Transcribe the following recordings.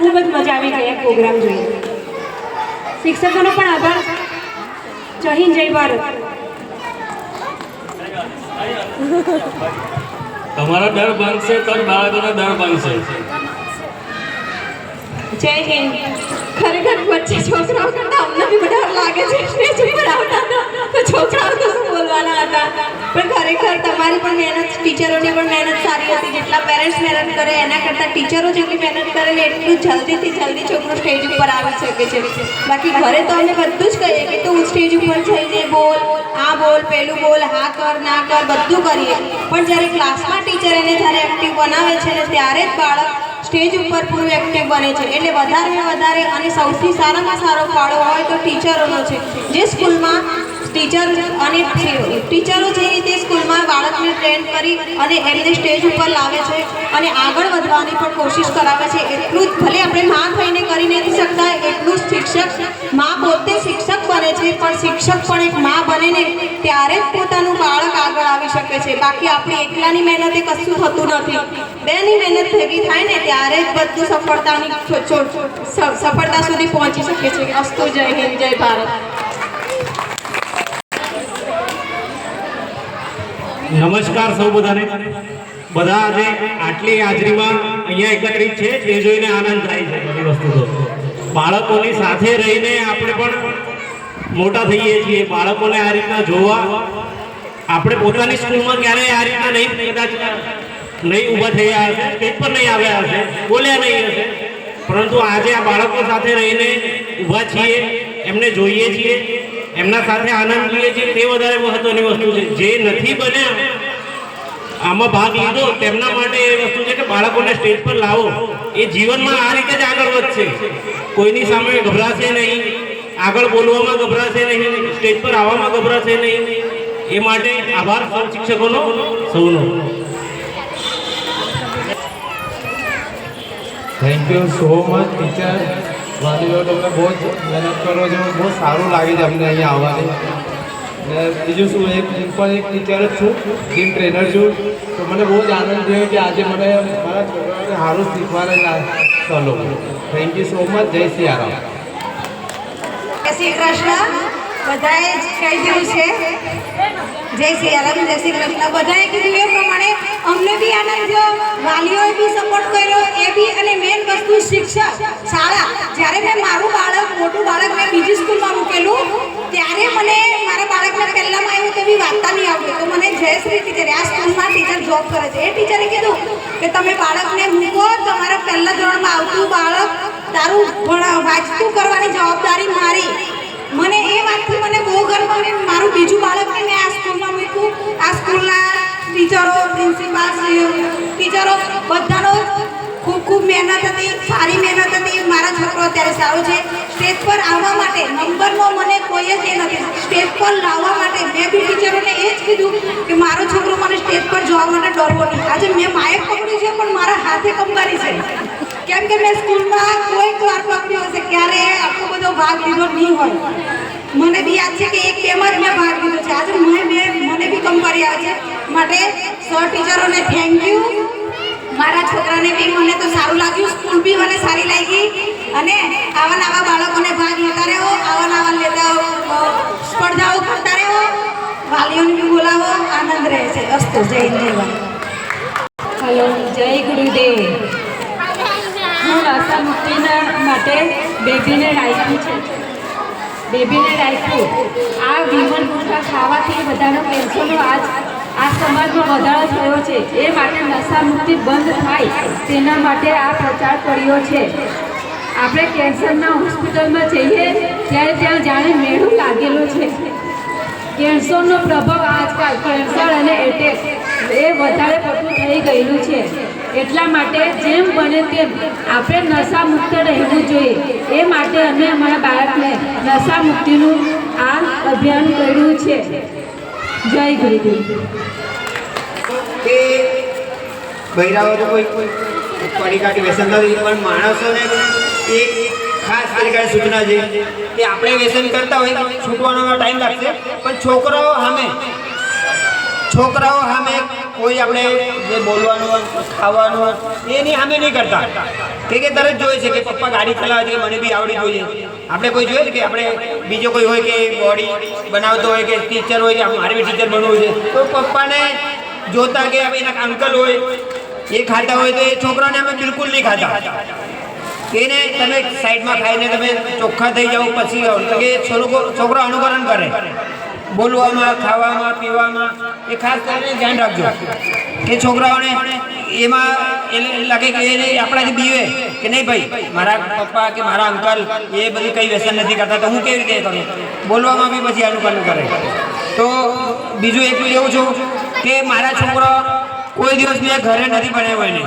ખૂબ જ મજા આવી ગઈ પ્રોગ્રામ જોઈ શિક્ષકોનો પણ આભાર. જય હિન્દ જય ભારત. તમારો દર બનશે તો બાળકોનો દર બનશે. જય હિન્દ. ખરેખર વચ્ચે છોકરાઓ કરતા અમને બી બધા લાગે છે. સ્ટેજ ઉપર આવતા હતા તો છોકરાઓ તો શું બોલવાના હતા પણ ખરેખર તમારી પણ મહેનત, ટીચરોની પણ મહેનત સારી હતી. જેટલા પેરેન્ટ્સ મહેનત કરે, એના કરતાં ટીચરો જેટલી મહેનત કરે ને એટલું જલ્દીથી જલ્દી છોકરો સ્ટેજ ઉપર આવી શકે છે. બાકી ઘરે તો અમે બધું જ કહીએ કે તું સ્ટેજ ઉપર જઈને બોલ, આ બોલ, પેલું બોલ, હા કર, ના કર, બધું કરીએ. પણ જ્યારે ક્લાસમાં ટીચર એને જ્યારે એક્ટિવ બનાવે છે ને ત્યારે જ બાળક સ્ટેજ ઉપર પૂરું એક્ટિવ બને છે. એટલે વધારે વધારે અને સૌથી સારામાં સારો ફાળો હોય તો ટીચરોનો છે. જે સ્કૂલમાં ટીચર અને ટીચરો. જે રીતે સ્કૂલમાં બાળકને ટ્રેન કરી અને એમને સ્ટેજ ઉપર લાવે છે અને આગળ વધવાની પણ કોશિશ કરાવે છે, એટલું જ ભલે આપણે માં થઈને કરી નથી શકતા, એટલું જ શિક્ષકમાં પોતે શિક્ષક બને છે, પણ શિક્ષક પણ એક માં બને ને ત્યારે જ પોતાનું બાળક આગળ આવી શકે છે. બાકી આપણી એકલાની મહેનતે કશું થતું નથી. બેની મહેનત ભેગી થાય ને ત્યારે જ બધું સફળતાની સફળતા સુધી પહોંચી શકે છે. અસ્તુ જય હિન્દ, જય ભારત. નમસ્કાર સૌ બધાને. બધા આજે આટલી હાજરીમાં અહીંયા એકત્રિત છે, તે જોઈને આનંદ થાય છે બધી વસ્તુ તો. બાળકોની સાથે રહીને આપણે પણ મોટા થઈએ છીએ. બાળકોને આ રીતના જોવા આપણે પોતાની સ્કૂલમાં ક્યારેય આ રીતના નહીં, કદાચ નહીં ઊભા થયા હશે સ્ટેજ પર નહીં આવ્યા હશે, બોલ્યા નહીં હશે. પરંતુ આજે આ બાળકો સાથે રહીને ઊભા છીએ, એમને જોઈએ છીએ. એમના સાથે આનંદ લઈએ છીએ તે વધારે મહત્વની વસ્તુ છે. જે નથી બન્યા, આમાં ભાગ લીધો, તેમના માટે એ વસ્તુ છે કે બાળકોને સ્ટેજ પર લાવો. એ જીવનમાં આ રીતે જ આગળ વધશે. કોઈની સામે ગભરાશે નહીં, આગળ બોલવામાં ગભરાશે નહીં, સ્ટેજ પર આવવામાં ગભરાશે નહીં. એ માટે આભાર સૌ શિક્ષકોનો, સૌનો. Thank you so much teacher વાલીઓ તમે બહુ જ મહેનત કરો છો. બહુ સારું લાગે છે અમને અહીંયા આવવાની. ને બીજું શું, એક હું એક ટીચર જ છું જીમ ટ્રેનર છું. તો મને બહુ જ આનંદ થયો કે આજે મને મારા છોકરાઓને સારું શીખવાડે ચલો. થેન્ક યુ સો મચ જય સિયારામ જય શ્રી કૃષ્ણ. બધાએ જ છે. જય શ્રી રામ, જય શ્રી કૃષ્ણ. બધાએ કીધું એ પ્રમાણે અમને બી આનંદ વાલીઓએ બી સપોર્ટ કર્યો. એ બી અને મેન વસ્તુ શિક્ષક, શાળા જ્યારે મેં મારું બાળક મોટું બાળક મેં બીજી સ્કૂલમાં મૂકેલું ત્યારે મને મારા બાળકને પહેલાંમાં આવ્યું તેવી વાર્તા નહીં આવતી તો મને જયશ્રી ટીચરે આ સ્કૂલમાં ટીચર જોબ કરે છે. એ ટીચરે કીધું કે તમે બાળકને મૂકો તમારા પહેલા ધોરણમાં આવતું બાળક તારું વાંચતું કરવાની જવાબદારી મારી. મને એ વાતથી મને બહુ ગર્વ અને મારું બીજું બાળકને મેં આ સ્કૂલમાં મૂક્યું. આ સ્કૂલના ટીચરો પ્રિન્સિપાલ ટીચરો ખૂબ મહેનત હતી, સારી મહેનત હતી. મારા છોકરો અત્યારે સારો છે. સ્ટેજ પર આવવા માટે નંબરનો મને કોઈ જ એ નથી. સ્ટેજ પર લાવવા માટે મેં બી ટીચરોને એ જ કીધું કે મારો છોકરો મને સ્ટેજ પર જોવા માટે ડરવો નહીં. આજે મેં માયક પકડ્યું છે, પણ મારા હાથે કંબારી છે. કેમ કે મેં સ્કૂલમાં કોઈ વાર પકડ્યો હશે, ક્યારે આટલો બધો ભાગ લીધો નહીં હોય. મને બી યાદ છે કે એક બેમાં જ મેં ભાગ લીધો છે. આજે મને મને બી કંપારી આવે છે. માટે સર ટીચરોને થેન્ક યુ મારા છોકરાને બી મને તો સારું લાગ્યું. સ્કૂલ બી મને સારી લાગી. અને આવા નવા બાળકોને ભાગ લેતા રહો, આવા નવા લેતા સ્પર્ધાઓ કરતા રહો. વાલીઓને બી બોલાવો, આનંદ રહે છે. અસ્તુ, જય ભારત. હલો, જય ગુરુદેવ. હું નશા મુક્તિના માટે બેબીને રાખ્યું છે. બેબીને રાખ્યું. આ વિમન ગુંઠા ખાવાથી બધાનો પેન્શનનો આજ આ સમાજમાં વધારો થયો છે. એ માટે નશા મુક્તિ બંધ થાય. તેના માટે આ પ્રચાર કર્યો છે. આપણે કેન્સરના હોસ્પિટલમાં જઈએ, ત્યારે ત્યાં જાણે મેળું લાગેલું છે. કેન્સરનો પ્રભાવ આજકાલ કેન્સર અને એટેક એ વધારે પડતું થઈ ગયેલું છે. એટલા માટે જેમ બને તેમ આપણે નશા મુક્ત રહેવું જોઈએ. એ માટે અમે અમારા બાળકને નશા મુક્તિનું આ અભિયાન કર્યું છે. જય ગુરુદેવ. કે તો કોઈ પડી કાઢી વ્યસન નથી પણ માણસોને એક ખાસ તરીકે સૂચના છે કે આપણે વ્યસન કરતા હોય છૂટવાનો ટાઈમ લાગશે, પણ છોકરાઓ સામે છોકરાઓ સામે કોઈ આપણે જે બોલવાનું ખાવાનું એની સામે નહીં કરતા. કે કે તરત જોઈએ છે કે પપ્પા ગાડી ચલાવે છે મને બી આવડી જોઈએ. આપણે કોઈ જોઈએ કે આપણે બીજો કોઈ હોય કે બોડી બનાવતો હોય કે ટીચર હોય કે મારે બી ટીચર બનવું છે, તો પપ્પાને જોતા કે એના અંકલ હોય, એ ખાતા હોય તો એ છોકરાને અમે બિલકુલ નહીં ખાતા. એને તમે સાઈડમાં ખાઈને તમે ચોખ્ખા થઈ જાઓ, પછી કે છોકરો અનુકરણ કરે. બોલવામાં, ખાવામાં, પીવામાં એ ખાસ કરીને ધ્યાન રાખજો. કે છોકરાઓને એમાં એ લાગે કે એને આપણાથી બીવે કે નહીં ભાઈ, મારા પપ્પા કે મારા અંકલ એ બધું કંઈ વ્યસન નથી કરતા, તો હું કેવી રીતે કરું? બોલવામાં બી પછી અનુકરણ કરે. તો બીજું એક એવું છું કે મારા છોકરો કોઈ દિવસ મેં ઘરે નથી બનાવ્યો એને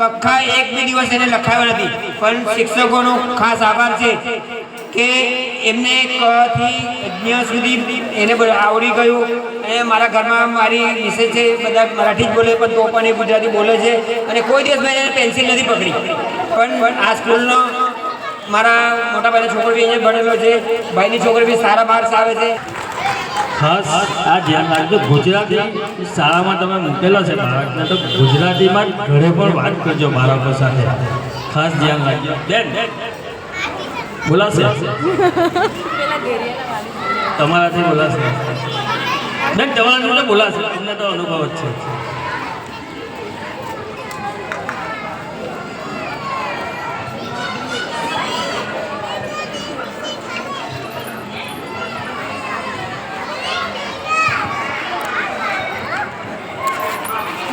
કક્કા એક બે દિવસ એને લખાયો નથી. પણ શિક્ષકોનો ખાસ આભાર છે કે એમને કથી જ્ઞ સુધી એને આવડી ગયું. અને મારા ઘરમાં મારી મિસેસ છે બધા મરાઠી જ બોલે, પણ તો પણ એ ગુજરાતી બોલે છે. અને કોઈ દિવસ મેં એને પેન્સિલ નથી પકડી. પણ આ સ્કૂલનો મારા મોટા ભાઈનો છોકરો બી અહીંયા ભણેલો છે. ભાઈની છોકરી બી સારા માર્ક્સ આવે છે. ખાસ આ ધ્યાન રાખજો, ગુજરાતી શાળામાં તમે મૂકેલો છે બાળકને તો ગુજરાતીમાં ઘરે પણ વાત કરજો બાળકો સાથે. ખાસ ધ્યાન રાખજો. બેન બોલાશે તમારાથી બોલાશે બેન તમારાથી તો બોલાશે તમને તો અનુભવ જ છે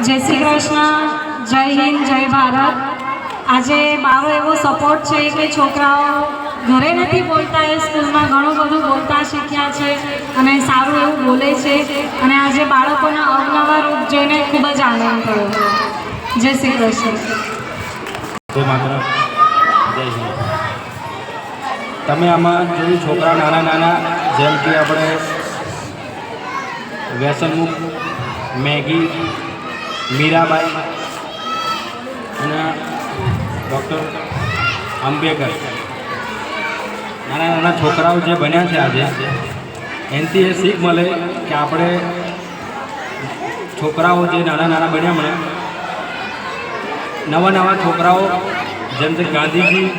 જય શ્રી કૃષ્ણ જય હિન્દ જય ભારત આજે મારો એવો સપોર્ટ છે કે છોકરાઓ ઘરે નથી બોલતા, એ સ્કૂલમાં ઘણું બધું બોલતા શીખ્યા છે અને સારું એવું બોલે છે. અને આજે બાળકોના અવનવા રૂપ જોઈને ખૂબ જ આનંદ થયો. જય શ્રી કૃષ્ણ. તમે આમાં જોયું છોકરા નાના નાના, જેમ કે આપણે વ્યસનમુખ મેગી, મીરાબાઈ અને ડૉક્ટર આંબેડકર. નાના નાના છોકરાઓ જે બન્યા છે આજે, એનાથી એ શીખ મળે કે આપણે છોકરાઓ જે નાના નાના બન્યા મને નવા નવા છોકરાઓ, જેમ કે ગાંધીજી,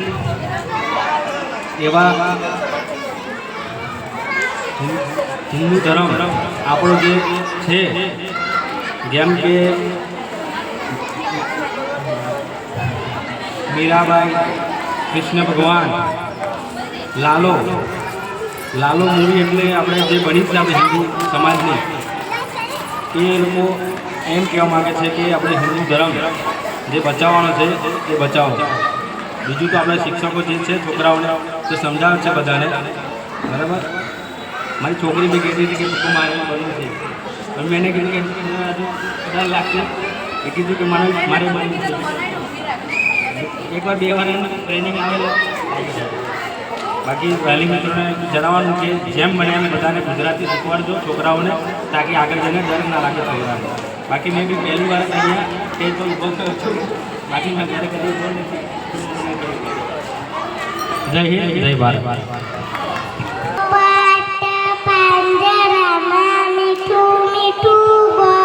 એવા હિન્દુ ધર્મ આપણો જે છે, જેમ કે મીરાબાઈ, કૃષ્ણ ભગવાન લાલો. લાલો મૂવી એટલે આપણે જે બની છે આપણે હિન્દુ સમાજની. એ લોકો એમ કહેવા માગે છે કે આપણે હિન્દુ ધર્મ જે બચાવવાનો છે એ બચાવો. બીજું તો આપણે શિક્ષકો જે છે, છોકરાઓને તે સમજાવે છે બધાને. બરાબર? મારી છોકરી બી કહેતી હતી કે મારે બનવું છે. પણ મેં એને કીધું કે મને લાગશે. એ કીધું કે મારે મારે બનવું છે. એકવાર બે વાર ટ્રેનિંગ આવેલો બાકી વહેલી મિત્રોને જણાવવાનું કે જેમ બને એમ બધાને ગુજરાતી શીખવાડજો છોકરાઓને તાકી આગળ જઈને ડર ના લાગે છોકરાને બાકી મેં બી પહેલી વાર અહીંયા સ્ટેજ પર ઊભો થયો છું બાકી મેં ક્યારે કદી ઊભો નથી જય હિન્દ જય ભારત પાટ પાંજરામાં મીઠું મીઠું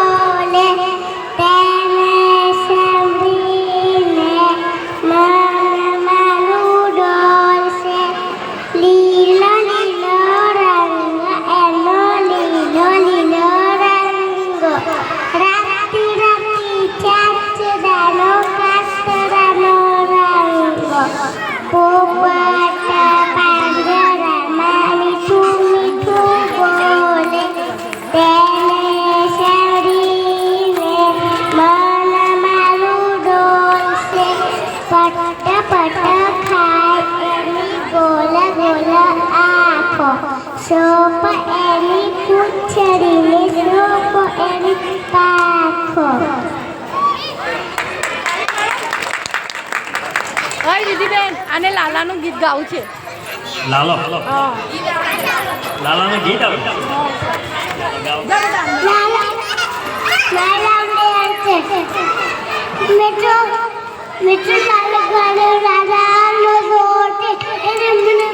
ઓય દીદીબેન આને લાલાનું ગીત ગાવું છે લાલો હા લાલાનું ગીત આવે મેટ્રો મેટ્રો લાલ ગાડો રાજા નો ગોટે એને મને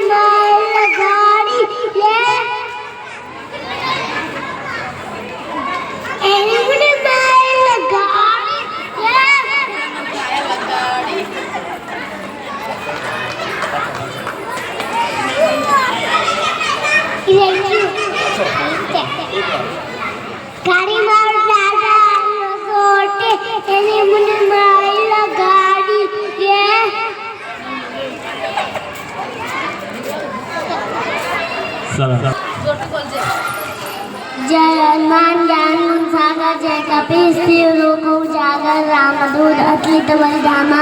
जय मार जय हनुमान ज्ञान सागर जय कपी शिव रूप जागर राम दूत अतुलित बलिधामा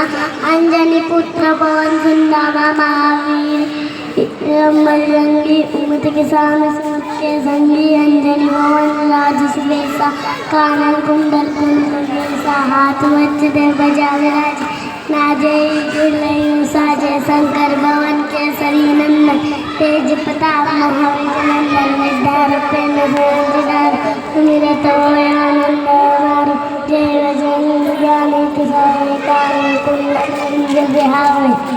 अंजनी पुत्र पवन सुंदामा महावीर। अम्मा रंगी उम्मत के सामने सूट के संगी अंजलि भवन राज सुबेसा कानन कुंडल कुंडल बेसा हाथ मच दे बजावे राज नाजे जुलयो साजे शंकर भवन के सरी नंदन तेज प्रताप महावीर नंदन विद्यार पे नजर जिदार मेरे तो आनंद मार जय रजन ज्ञान के सारे कानन कुंडल कुंडल बिहावे